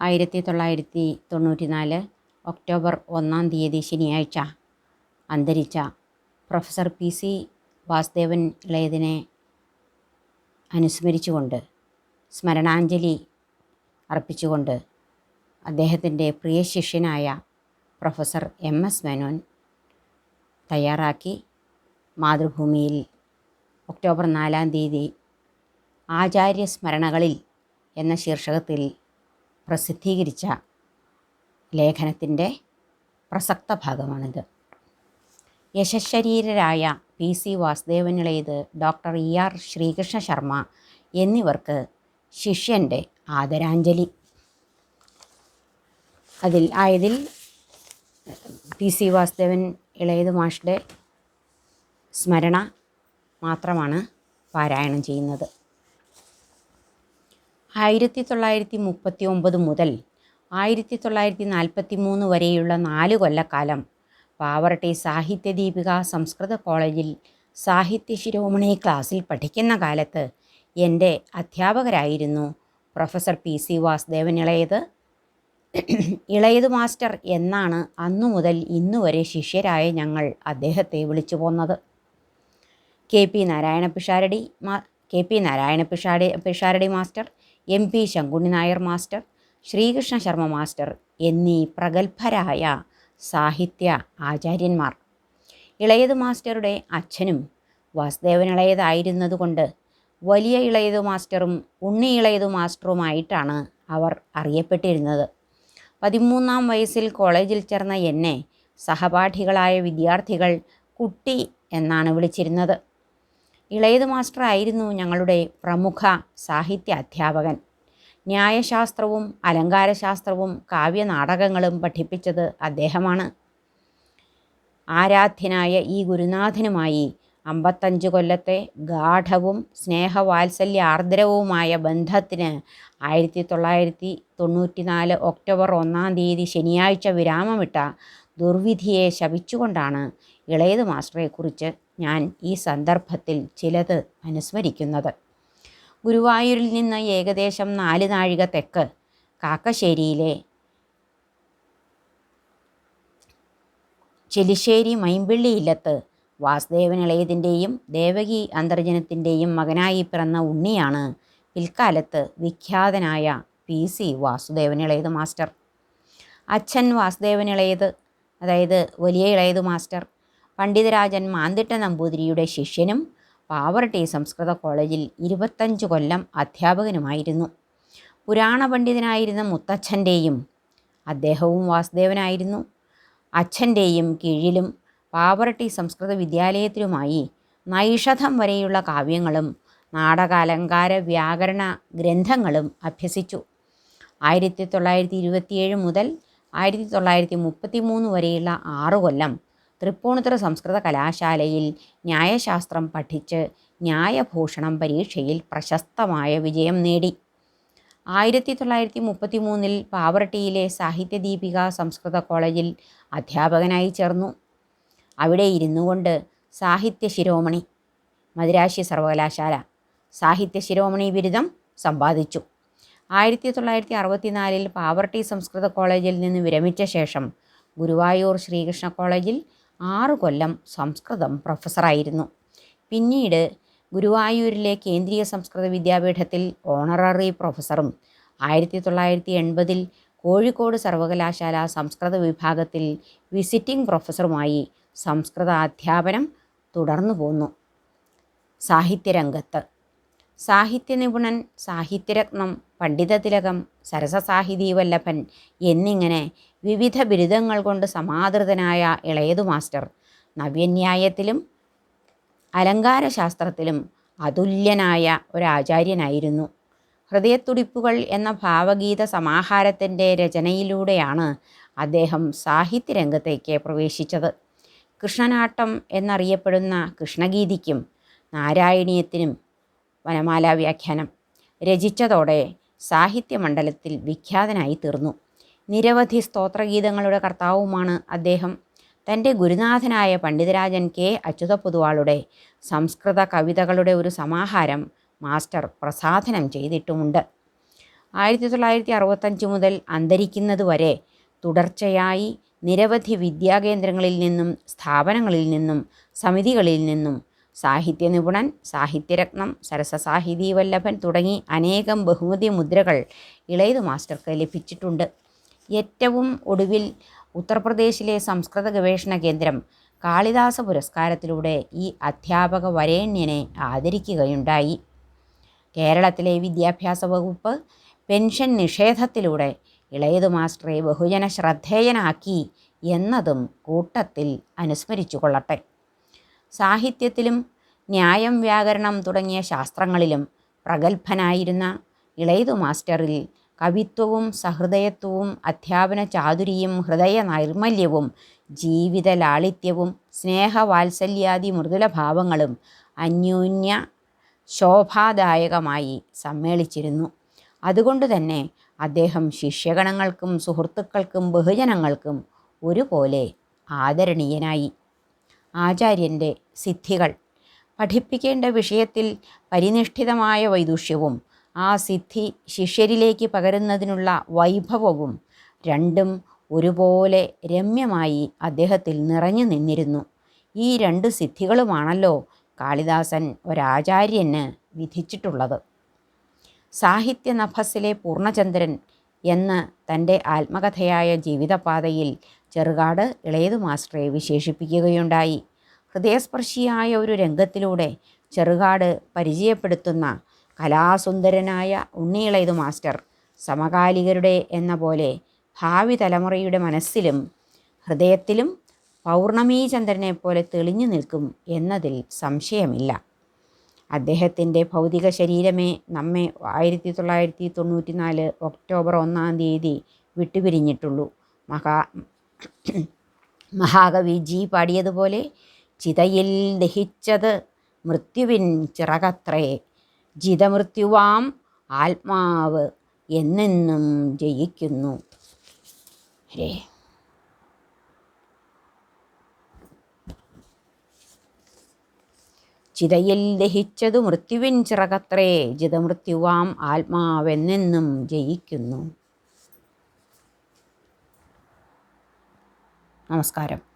ആയിരത്തി തൊള്ളായിരത്തി തൊണ്ണൂറ്റി നാല് ഒക്ടോബർ ഒന്നാം തീയതി ശനിയാഴ്ച അന്തരിച്ച പ്രൊഫസർ പി സി വാസുദേവൻ ഇളയതിനെ അനുസ്മരിച്ചുകൊണ്ട് സ്മരണാഞ്ജലി അർപ്പിച്ചുകൊണ്ട് അദ്ദേഹത്തിന്റെ പ്രിയ ശിഷ്യനായ പ്രൊഫസർ എം എസ് മേനോൻ തയ്യാറാക്കി. മാതൃഭൂമിയിൽ ഒക്ടോബർ നാലാം തീയതി ആചാര്യ സ്മരണകളിൽ എന്ന ശീർഷകത്തിൽ പ്രസിദ്ധീകരിച്ച ലേഖനത്തിന്റെ പ്രസക്ത ഭാഗമാണിത്. യശശരീരരായ P C Vasudevan Ilayath doctor E R Sreekrishna Sharma എന്നിവർക്ക് ശിഷ്യന്റെ ആദരാഞ്ജലി. അതിൽ ആയതിൽ പി സി വാസുദേവൻ ഇളയത് മാഷിന്റെ സ്മരണ മാത്രമാണ് പാരായണം ചെയ്യുന്നത്. ആയിരത്തി തൊള്ളായിരത്തി മുപ്പത്തി ഒമ്പത് മുതൽ ആയിരത്തി തൊള്ളായിരത്തി നാൽപ്പത്തി മൂന്ന് വരെയുള്ള നാല് കൊല്ലക്കാലം പാവറട്ടി സാഹിത്യദീപിക സംസ്കൃത കോളേജിൽ സാഹിത്യ ശിരോമണി ക്ലാസ്സിൽ പഠിക്കുന്ന കാലത്ത് എന്റെ അധ്യാപകരായിരുന്നു professor P C Vasudevan Elayath. Elayath master എന്നാണ് അന്നു മുതൽ ഇന്നുവരെ ശിഷ്യരായ ഞങ്ങൾ അദ്ദേഹത്തെ വിളിച്ചു പോന്നത്. കെ പി നാരായണ പിഷാരടി മാ K P Narayana Pisharody Pisharody master M P Sankunni Nair master Sreekrishna Sharma master എന്നീ പ്രഗത്ഭരായ സാഹിത്യ ആചാര്യന്മാർ. ഇളയത് മാസ്റ്ററുടെ അച്ഛനും വാസുദേവൻ ഇളയതായിരുന്നതുകൊണ്ട് വലിയ ഇളയത് മാസ്റ്ററും ഉണ്ണി ഇളയത് മാസ്റ്ററുമായിട്ടാണ് അവർ അറിയപ്പെട്ടിരുന്നത്. പതിമൂന്നാം വയസ്സിൽ കോളേജിൽ ചേർന്ന എന്നെ സഹപാഠികളായ വിദ്യാർത്ഥികൾ കുട്ടി എന്നാണ് വിളിച്ചിരുന്നത്. ഇളയത് മാസ്റ്റർ ആയിരുന്നു ഞങ്ങളുടെ പ്രമുഖ സാഹിത്യ അധ്യാപകൻ. ന്യായശാസ്ത്രവും അലങ്കാരശാസ്ത്രവും കാവ്യനാടകങ്ങളും പഠിപ്പിച്ചത് അദ്ദേഹമാണ്. ആരാധ്യനായ ഈ ഗുരുനാഥനുമായി അമ്പത്തഞ്ച് കൊല്ലത്തെ ഗാഠവും സ്നേഹവാത്സല്യാർദ്രവുമായ ബന്ധത്തിന് ആയിരത്തി തൊള്ളായിരത്തി തൊണ്ണൂറ്റി നാല് ഒക്ടോബർ ഒന്നാം തീയതി ശനിയാഴ്ച വിരാമമിട്ട ദുർവിധിയെ ശപിച്ചുകൊണ്ടാണ് ഇളയത് മാസ്റ്ററെക്കുറിച്ച് ഞാൻ ഈ സന്ദർഭത്തിൽ ചിലത് അനുസ്മരിക്കുന്നത്. ഗുരുവായൂരിൽ നിന്ന് ഏകദേശം നാല് നാഴിക തെക്ക് കാക്കശ്ശേരിയിലെ ചെലിശ്ശേരി മൈമ്പിള്ളി ഇല്ലത്ത് വാസുദേവൻ ഇളയതിന്റെയും ദേവകി അന്തർജനത്തിന്റെയും മകനായി പിറന്ന ഉണ്ണിയാണ് പിൽക്കാലത്ത് വിഖ്യാതനായ പി സി വാസുദേവൻ ഇളയത് മാസ്റ്റർ. അച്ഛൻ വാസുദേവൻ ഇളയത് അതായത് വലിയ ഇളയത് മാസ്റ്റർ. പണ്ഡിതരാജൻ മാന്തിട്ട നമ്പൂതിരിയുടെ ശിഷ്യനും പാവർട്ടി സംസ്കൃത കോളേജിൽ ഇരുപത്തഞ്ച് കൊല്ലം അധ്യാപകനുമായിരുന്നു. പുരാണ പണ്ഡിതനായിരുന്ന മുത്തച്ഛന്റെയും അദ്ദേഹവും വാസുദേവനായിരുന്നു. അച്ഛന്റെയും കീഴിലും പാവറട്ടി സംസ്കൃത വിദ്യാലയത്തിലുമായി നൈഷധം വരെയുള്ള കാവ്യങ്ങളും നാടകാലങ്കാര വ്യാകരണ ഗ്രന്ഥങ്ങളും അഭ്യസിച്ചു. ആയിരത്തി തൊള്ളായിരത്തി ഇരുപത്തിയേഴ് മുതൽ ആയിരത്തി തൊള്ളായിരത്തി മുപ്പത്തി മൂന്ന് വരെയുള്ള ആറു കൊല്ലം തൃപ്പൂണിത്തുറ സംസ്കൃത കലാശാലയിൽ ന്യായശാസ്ത്രം പഠിച്ച് ന്യായഭൂഷണം പരീക്ഷയിൽ പ്രശസ്തമായ വിജയം നേടി. ആയിരത്തി തൊള്ളായിരത്തി മുപ്പത്തി മൂന്നിൽ പാവറട്ടിയിലെ സാഹിത്യദീപിക സംസ്കൃത കോളേജിൽ അധ്യാപകനായി ചേർന്നു. അവിടെ ഇരുന്നു കൊണ്ട് സാഹിത്യ ശിരോമണി മദിരാശി സർവകലാശാല സാഹിത്യ ശിരോമണി ബിരുദം സമ്പാദിച്ചു. ആയിരത്തി തൊള്ളായിരത്തി അറുപത്തിനാലിൽ പാവർട്ടി സംസ്കൃത കോളേജിൽ നിന്ന് വിരമിച്ച ശേഷം ഗുരുവായൂർ ശ്രീകൃഷ്ണ കോളേജിൽ ആറു കൊല്ലം സംസ്കൃതം പ്രൊഫസറായിരുന്നു. പിന്നീട് ഗുരുവായൂരിലെ കേന്ദ്രീയ സംസ്കൃത വിദ്യാപീഠത്തിൽ ഓണററി പ്രൊഫസറും ആയിരത്തി തൊള്ളായിരത്തി എൺപതിൽ കോഴിക്കോട് സർവകലാശാല സംസ്കൃത വിഭാഗത്തിൽ വിസിറ്റിംഗ് പ്രൊഫസറുമായി സംസ്കൃത അധ്യാപനം തുടർന്നു പോന്നു. സാഹിത്യരംഗത്ത്. സാഹിത്യ നിപുണൻ സാഹിത്യരത്നം പണ്ഡിതതിലകം സരസസാഹിതി വല്ലഭൻ എന്നിങ്ങനെ വിവിധ ബിരുദങ്ങൾ കൊണ്ട് സമാദൃതനായ ഇളയതു മാസ്റ്റർ. നവ്യന്യായത്തിലും അലങ്കാരശാസ്ത്രത്തിലും അതുല്യനായ ഒരാചാര്യനായിരുന്നു. ഹൃദയത്തുടിപ്പുകൾ എന്ന ഭാവഗീത സമാഹാരത്തിന്റെ രചനയിലൂടെയാണ് അദ്ദേഹം സാഹിത്യരംഗത്തേക്ക് പ്രവേശിച്ചത്. കൃഷ്ണനാട്ടം എന്നറിയപ്പെടുന്ന കൃഷ്ണഗീതിക്കും നാരായണീയത്തിനും വനമാല വ്യാഖ്യാനം രചിച്ചതോടെ സാഹിത്യമണ്ഡലത്തിൽ വിഖ്യാതനായി തീർന്നു. നിരവധി സ്തോത്രഗീതങ്ങളുടെ കർത്താവുമാണ് അദ്ദേഹം. തന്റെ ഗുരുനാഥനായ പണ്ഡിതരാജൻ കെ. അച്യുതപുതുവാളുടെ സംസ്കൃത കവിതകളുടെ ഒരു സമാഹാരം മാസ്റ്റർ പ്രസാധനം ചെയ്തിട്ടുമുണ്ട്. ആയിരത്തി തൊള്ളായിരത്തി അറുപത്തഞ്ച് മുതൽ അന്തരിക്കുന്നതുവരെ തുടർച്ചയായി നിരവധി വിദ്യാകേന്ദ്രങ്ങളിൽ നിന്നും സ്ഥാപനങ്ങളിൽ നിന്നും സമിതികളിൽ നിന്നും സാഹിത്യ നിപുണൻ സാഹിത്യരത്നം സരസസാഹിതി വല്ലഭൻ തുടങ്ങി അനേകം ബഹുമതി മുദ്രകൾ ഇളയത് മാസ്റ്റർക്ക് ലഭിച്ചിട്ടുണ്ട്. ഏറ്റവും ഒടുവിൽ ഉത്തർപ്രദേശിലെ സംസ്കൃത ഗവേഷണ കേന്ദ്രം കാളിദാസ പുരസ്കാരത്തിലൂടെ ഈ അധ്യാപക വരേണ്യനെ ആദരിക്കുകയുണ്ടായി. കേരളത്തിലെ വിദ്യാഭ്യാസ വകുപ്പ് പെൻഷൻ നിഷേധത്തിലൂടെ ഇളയത് മാസ്റ്ററെ ബഹുജന ശ്രദ്ധേയനാക്കി എന്നതും കൂട്ടത്തിൽ അനുസ്മരിച്ചു കൊള്ളട്ടെ സാഹിത്യത്തിലും ന്യായം വ്യാകരണം തുടങ്ങിയ ശാസ്ത്രങ്ങളിലും പ്രഗത്ഭനായിരുന്ന ഇളയതു മാസ്റ്ററിൽ കവിത്വവും സഹൃദയത്വവും അധ്യാപന ചാതുരിയും ഹൃദയ നൈർമല്യവും ജീവിത ലാളിത്യവും സ്നേഹവാത്സല്യാദി മൃദുലഭാവങ്ങളും അന്യോന്യ ശോഭാദായകമായി സമ്മേളിച്ചിരുന്നു. അതുകൊണ്ട് തന്നെ അദ്ദേഹം ശിഷ്യഗണങ്ങൾക്കും സുഹൃത്തുക്കൾക്കും ബഹുജനങ്ങൾക്കും ഒരുപോലെ ആദരണീയനായി. ആചാര്യന്റെ സിദ്ധികൾ. പഠിപ്പിക്കേണ്ട വിഷയത്തിൽ പരിനിഷ്ഠിതമായ വൈദുഷ്യവും ആ സിദ്ധി ശിഷ്യരിലേക്ക് പകരുന്നതിനുള്ള വൈഭവവും രണ്ടും ഒരുപോലെ രമ്യമായി അദ്ദേഹത്തിൽ നിറഞ്ഞു നിന്നിരുന്നു. ഈ രണ്ട് സിദ്ധികളുമാണല്ലോ കാളിദാസൻ ഒരാചാര്യന് വിധിച്ചിട്ടുള്ളത്. സാഹിത്യ നഫസിലെ പൂർണചന്ദ്രൻ എന്ന് തന്റെ ആത്മകഥയായ ജീവിതപാതയിൽ ചെറുകാട് ഇളയത് മാസ്റ്ററെ വിശേഷിപ്പിക്കുകയുണ്ടായി. ഹൃദയസ്പർശിയായ ഒരു രംഗത്തിലൂടെ ചെറുകാട് പരിചയപ്പെടുത്തുന്ന കലാസുന്ദരനായ ഉണ്ണി ഇളയതു മാസ്റ്റർ സമകാലികരുടെ എന്ന പോലെ ഭാവി തലമുറയുടെ മനസ്സിലും ഹൃദയത്തിലും പൗർണമീചന്ദ്രനെ പോലെ തെളിഞ്ഞു നിൽക്കും എന്നതിൽ സംശയമില്ല. അദ്ദേഹത്തിന്റെ ഭൗതിക ശരീരമേ നമ്മെ ആയിരത്തി തൊള്ളായിരത്തി തൊണ്ണൂറ്റി നാല് ഒക്ടോബർ ഒന്നാം തീയതി വിട്ടുപിരിഞ്ഞിട്ടുള്ളൂ. മഹാ മഹാകവി ജി പാടിയതുപോലെ ചിതയിൽ ദഹിച്ചത് മൃത്യുവിൻ ചിറകത്രേ. ജിതമൃത്യുവാം ആത്മാവ് എന്നെന്നും ജയിക്കുന്നു. ഹരേ. ചിതയിൽ ദഹിച്ചതു മൃത്യുവിൻ ചിറകത്രേ ജിതമൃത്യുവാം ആത്മാവെന്നെന്നും ജയിക്കുന്നു. നമസ്കാരം.